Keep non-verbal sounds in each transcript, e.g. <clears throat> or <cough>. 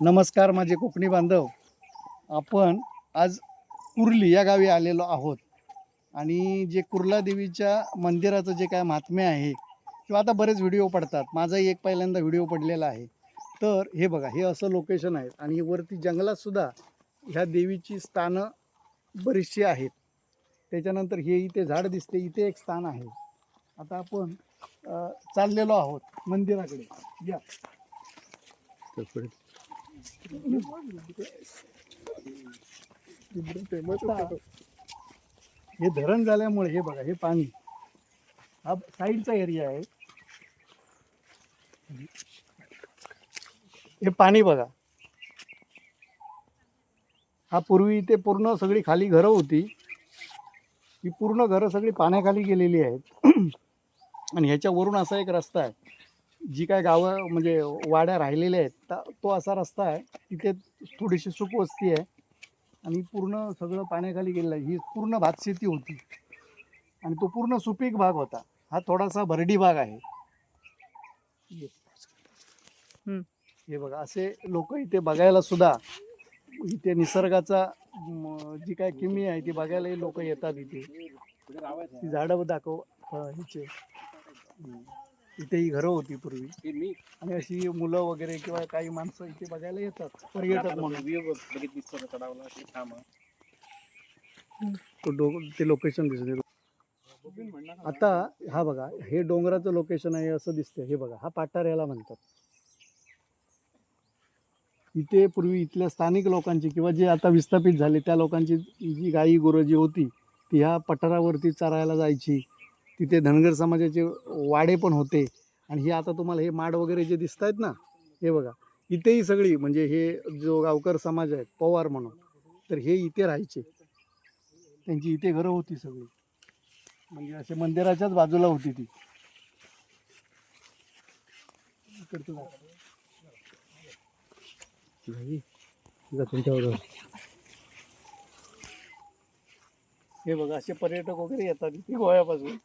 नमस्कार माझे कोकणी बांधव. आपण आज कुर्ली या गावी आलेलो आहोत. आणि जे कुर्ला देवीच्या मंदिराचं जे काय महात्म्य आहे किंवा आता बरेच व्हिडिओ पडतात. माझाही एक पहिल्यांदा व्हिडिओ पडलेला आहे. तर हे बघा हे असं लोकेशन आहे. आणि वरती जंगलातसुद्धा ह्या देवीची स्थानं बरीचशी आहेत. त्याच्यानंतर हे इथे झाड दिसते. इथे एक स्थान आहे. आता आपण चाललेलो आहोत मंदिराकडे. या. हे धरण झाल्यामुळे हे बघा हे पाणी. हा साईडचा एरिया आहे. हे पाणी बघा. हा पूर्वी इथे पूर्ण सगळी खाली घरं होती. ही पूर्ण घरं सगळी पाण्याखाली गेलेली आहेत. <clears throat> आणि ह्याच्यावरून असा एक रस्ता आहे. जी काय गावं म्हणजे वाड्या राहिलेल्या आहेत ता- तो असा रस्ता आहे तिथे थोडीशी सुखवस्ती आहे. आणि पूर्ण सगळं पाण्याखाली गेलेलं आहे. ही पूर्ण भातशेती होती. आणि तो पूर्ण सुपीक भाग होता. हा थोडासा भरडी भाग आहे. हे बघा असे लोक इथे बघायला सुद्धा इथे निसर्गाचा जी काय किमी आहे ती बघायलाही लोक येतात इथे. ती झाडं दाखव हम्म. इथे ही घरं होती पूर्वी. आणि अशी मुलं वगैरे किंवा काही माणसं इथे बघायला येतात पर्यटक म्हणून. तो लोकेशन दिसते आता हा बघा हे डोंगराचं लोकेशन आहे असं दिसतंय. हे बघा हा पाटार याला म्हणतात. इथे पूर्वी इथल्या स्थानिक लोकांची किंवा जे आता विस्थापित झाले त्या लोकांची जी गाई गुरं जी होती ती ह्या पठारावरती चरायला जायची. तिथे धनगर समाजाचे वाडे पण होते. आणि हे आता तुम्हाला हे माड वगैरे जे दिसत आहेत ना हे बघा इथेही सगळी म्हणजे हे जो गावकर समाज आहे पवार म्हणून तर हे इथे राहायचे. त्यांची इथे घरं होती सगळी. म्हणजे असे मंदिराच्याच बाजूला होती ती. हे बघा असे पर्यटक वगैरे येतात इथे गोव्यापासून.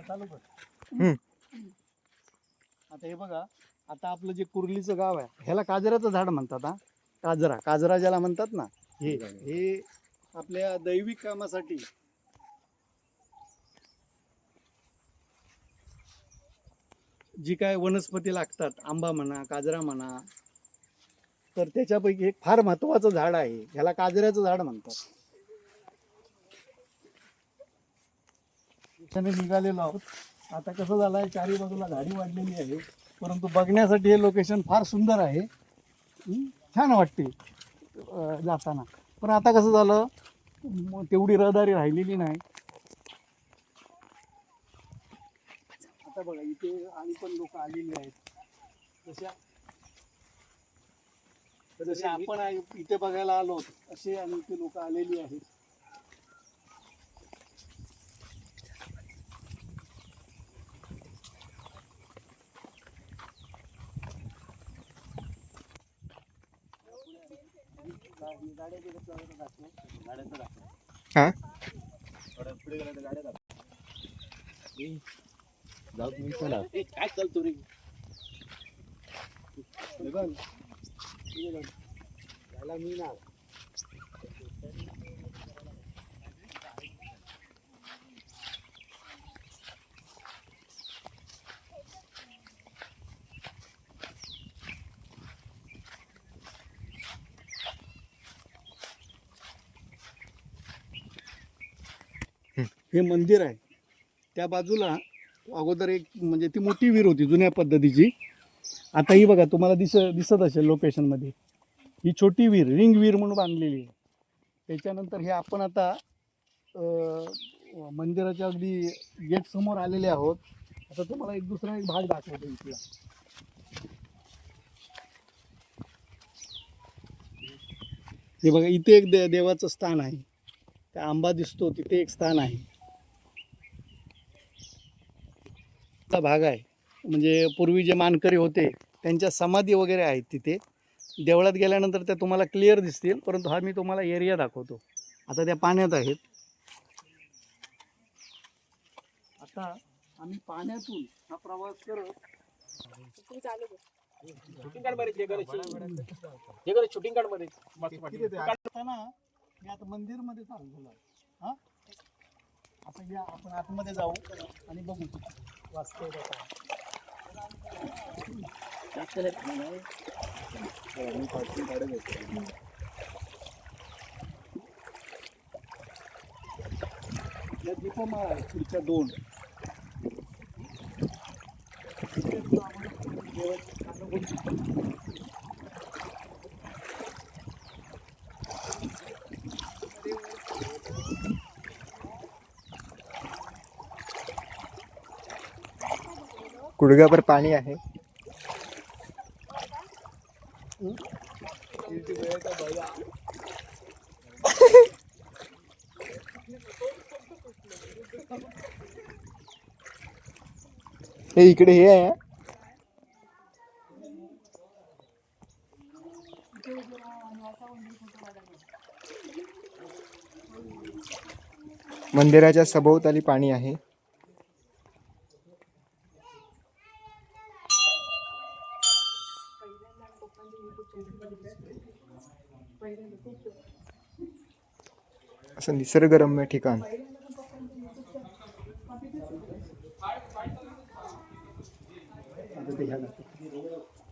चालू कर आता हे बघा आता आपलं जे कुर्लीचं गाव आहे ह्याला काजराचं झाड म्हणतात हा? काजरा. काजरा ज्याला म्हणतात ना हे हे आपल्या दैविक कामासाठी जी काय वनस्पती लागतात आंबा म्हणा काजरा म्हणा तर त्याच्यापैकी एक फार महत्वाचं झाड आहे. ह्याला काजऱ्याचं झाड म्हणतात. त्याने निघालेलो आहोत. आता कसं झालं आहे चारी बाजूला झाडी वाढलेली आहे परंतु बघण्यासाठी हे लोकेशन फार सुंदर आहे. छान वाटते जाताना. पण आता कसं झालं तेवढी रहदारी राहिलेली नाही. आता बघा इथे आणि पण लोक आलेली आहेत. जशा जसे आपण इथे बघायला आलो असे आणि इथे लोक आलेली आहेत. हा? काय चालतो रे? त्याला मी ना हे मंदिर आहे. त्या बाजूला अगोदर एक म्हणजे ती मोठी विहीर होती जुन्या पद्धतीची. आता ही बघा तुम्हाला दिस दिसत असेल लोकेशनमध्ये ही छोटी विहीर रिंग विहीर म्हणून बांधलेली आहे. त्याच्यानंतर हे आपण आता मंदिराच्या अगदी गेट समोर आलेले आहोत. आता तुम्हाला एक दुसरा एक भाग दाखवतो इथला. हे बघा इथे एक दे देवाचं स्थान आहे. त्या आंबा दिसतो तिथे एक स्थान आहे. चा भाग आहे. म्हणजे पूर्वी जे मानकरी होते त्यांच्या समाधी वगैरे आहेत तिथे. देवळात गेल्यानंतर त्या तुम्हाला क्लिअर दिसतील परंतु हा मी तुम्हाला एरिया दाखवतो. आता त्या पाण्यात आहेत. आता आम्ही पाण्यातून हा प्रवास करत शूटिंग शूटिंग मंदिरमध्ये चालू झालो हा? आता या आपण आतमध्ये जाऊ आणि बघू. वास्तव या दीपमाळा आहेत पुढच्या दोन. गुडघ्याभर पाणी आहे. हे इकडे हे आहे. मंदिराच्या सभोवताली पाणी आहे. असं निसर्गरम्य ठिकाण.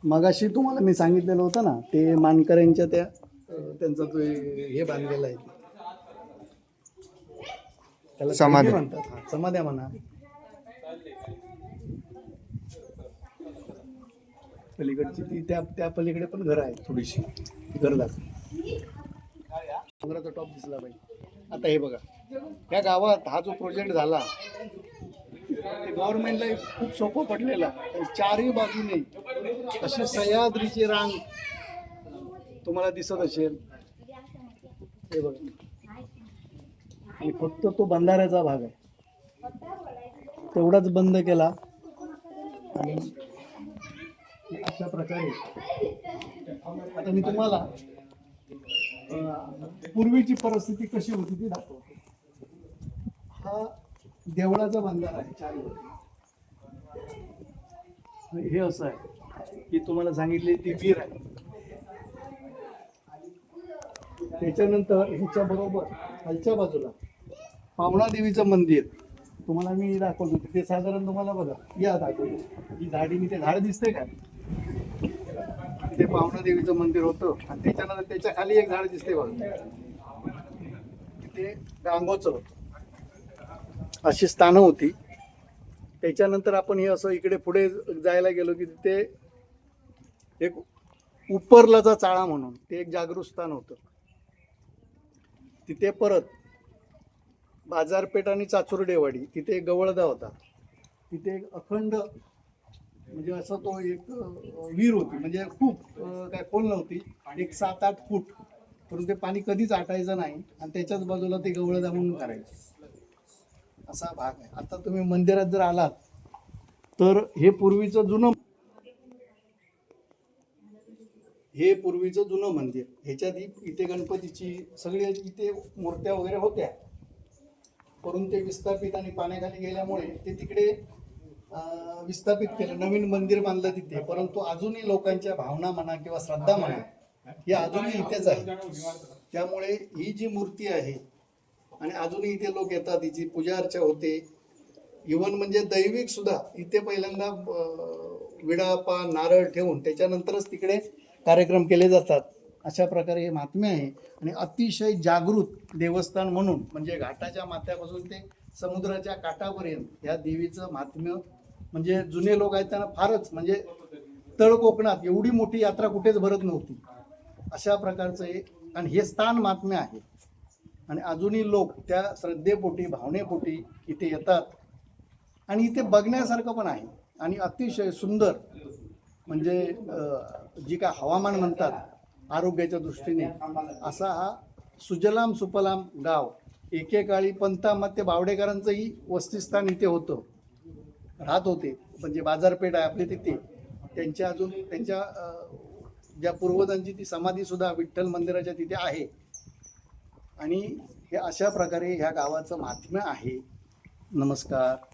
मगाशी तुम्हाला मी सांगितलेलं होतं ना ते मानकऱ्यांच्या त्या त्यांचा तो हे बांधलेला आहे. त्याला समाधी. म्हणतात. समाध्या म्हणा. पलीकडची ती त्या त्या पलीकडे पण घर आहे थोडीशी. घर दाखव. डोंगराचा टॉप दिसला पाहिजे. आता हे बघा. या गावात हा जो प्रोजेक्ट झाला ते गव्हर्नमेंटला खूप सोपं पडलेला चारही बाजूने अशी सह्याद्रीची रांग तुम्हाला दिसत असेल. हे बघा. आणि फक्त तो बंधाऱ्याचा भाग आहे. तेवढाच बंद केला. आणि अशा प्रकारे आता मी तुम्हाला पूर्वीची परिस्थिती कशी होती ती दाखवतो हा देवळाचा बंधारा आहे चारी. हे असं आहे की तुम्हाला सांगितले ती वीर आहे. त्याच्यानंतर ह्याच्या बरोबर खालच्या बाजूला पावणा देवीचं मंदिर. तुम्हाला मी दाखवतो तिथे साधारण तुम्हाला बघा. या दाखवतो ही झाडी मी ते झाड दिसते का? तिथे पावणा देवीचं मंदिर होतं. आणि त्याच्यानंतर त्याच्याखाली एक झाड दिसते बघा. तिथे गांगोचं होतं. अशी स्थानं होती. त्याच्यानंतर आपण हे असं इकडे पुढे जायला गेलो की तिथे एक उपरलाचा चाळा म्हणून ते एक जागृत स्थान होतं. तिथे परत बाजारपेठ आणि चाचुर्डेवाडी तिथे एक गवळदा होता. तिथे एक अखंड म्हणजे असं तो एक विहीर होती. म्हणजे खूप काय खोल नव्हती. एक सात आठ फूट. परंतु ते पाणी कधीच आटायचं नाही आणि त्याच्याच बाजूला ते गवळ म्हणून करायचं. असा भाग आहे. आता तुम्ही मंदिरात जर आलात तर हे पूर्वीचं जुनं हे पूर्वीचं जुनं मंदिर. ह्याच्यात इथे गणपतीची सगळी इथे मूर्त्या वगैरे होत्या. करून ते विस्थापित आणि पाण्याखाली गेल्यामुळे ते तिकडे विस्थापित केलं नवीन मंदिर बांधलं तिथे. परंतु अजूनही लोकांच्या भावना म्हणा किंवा श्रद्धा म्हणा ही अजूनही इथेच आहे. त्यामुळे ही जी मूर्ती आहे आणि अजूनही इथे लोक येतात हिची पूजा अर्चा होते. इवन म्हणजे दैविक सुद्धा इथे पहिल्यांदा विडापा विडा पान नारळ ठेवून त्याच्यानंतरच तिकडे कार्यक्रम केले जातात. अशा प्रकारे हे महात्म्य आहे. आणि अतिशय जागृत देवस्थान म्हणून म्हणजे घाटाच्या माथ्यापासून ते समुद्राच्या काठापर्यंत या देवीचं महात्म्य म्हणजे जुने लोक आहेत त्यांना फारच म्हणजे तळ कोकणात एवढी मोठी यात्रा कुठेच भरत नव्हती. अशा प्रकारचं हे आणि हे स्थान महात्म्य आहे. आणि अजूनही लोक त्या श्रद्धेपोटी भावनेपोटी इथे येतात. आणि इथे बघण्यासारखं पण आहे. आणि अतिशय सुंदर म्हणजे जी काय हवामान म्हणतात आरोग्याच्या दृष्टीने असा हा सुजलाम सुपलाम गाव. एकेकाळी पंतामत्य बावडेकरांचंही वस्तीस्थान इथे होतं. राहत होते. म्हणजे बाजारपेठ आहे आपली तिथे त्यांच्या अजून त्यांच्या ज्या पूर्वजांची ती समाधी सुद्धा विठ्ठल मंदिराच्या तिथे आहे. आणि हे अशा प्रकारे ह्या गावाचं महात्म्य आहे. नमस्कार.